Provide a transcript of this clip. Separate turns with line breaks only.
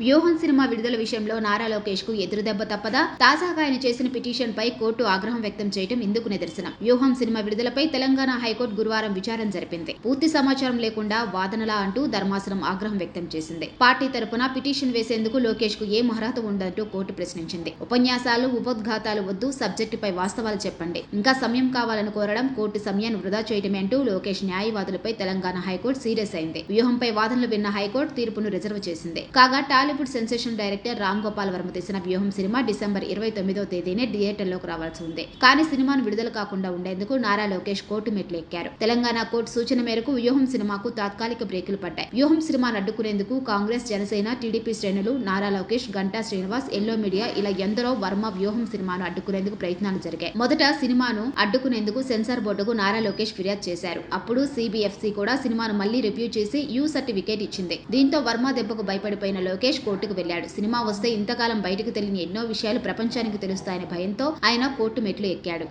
వ్యూహం సినిమా విడుదల విషయంలో నారా లోకేష్కు ఎదురుదెబ్బ తప్పదా? తాజాగా ఆయన చేసిన పిటిషన్ పై కోర్టు ఆగ్రహం వ్యక్తం చేయడం ఇందుకు నిదర్శనం. వ్యూహం సినిమా విడుదలపై తెలంగాణ హైకోర్టు గురువారం విచారణ జరిపింది. పూర్తి సమాచారం లేకుండా వాదనలా అంటూ ధర్మాసనం ఆగ్రహం వ్యక్తం చేసింది. పార్టీ తరపున పిటిషన్ వేసేందుకు లోకేష్కు ఏం అర్హత ఉందంటూ కోర్టు ప్రశ్నించింది. ఉపన్యాసాలు ఉపోద్ఘాతాలు వద్దు సబ్జెక్టుపై వాస్తవాలు చెప్పండి. ఇంకా సమయం కావాలని కోరడం కోర్టు సమయాన్ని వృధా చేయడమే అంటూ లోకేష్ న్యాయవాదులపై తెలంగాణ హైకోర్టు సీరియస్ అయింది. వ్యూహంపై వాదనలు విన్న హైకోర్టు తీర్పును రిజర్వ్ చేసింది. కాగా Tollywood sensation director Ram Gopal Varma తీసిన వ్యూహం సినిమా డిసెంబర్ ఇరవై తొమ్మిదో తేదీనే థియేటర్లోకి రావాల్సి ఉంది. కానీ సినిమాను విడుదల కాకుండా ఉండేందుకు నారా లోకేష్ కోర్టు మెట్లు ఎక్కారు తెలంగాణ కోర్టు సూచన మేరకు వ్యూహం సినిమాకు తాత్కాలిక బ్రేకులు పడ్డాయి. వ్యూహం సినిమాను అడ్డుకునేందుకు కాంగ్రెస్ జనసేన టీడీపీ శ్రేణులు నారా లోకేష్ గంటా శ్రీనివాస్ ఎల్లో మీడియా ఇలా ఎందరో వర్మ వ్యూహం సినిమాను అడ్డుకునేందుకు ప్రయత్నాలు జరిగాయి. మొదట సినిమాను అడ్డుకునేందుకు సెన్సార్ బోర్డుకు నారా లోకేష్ ఫిర్యాదు చేశారు. అప్పుడు సిబిఎఫ్సి కూడా సినిమాను మళ్ళీ రివ్యూ చేసి యూ సర్టిఫికేట్ ఇచ్చింది. దీంతో వర్మ దెబ్బకు భయపడిపోయిన లోకేష్ కోర్టుకు వెళ్ళాడు సినిమా వస్తే ఇంతకాలం బయటకు తెలియని ఎన్నో విషయాలు ప్రపంచానికి తెలుస్తాయనే భయంతో ఆయన కోర్టు మెట్లు ఎక్కాడు.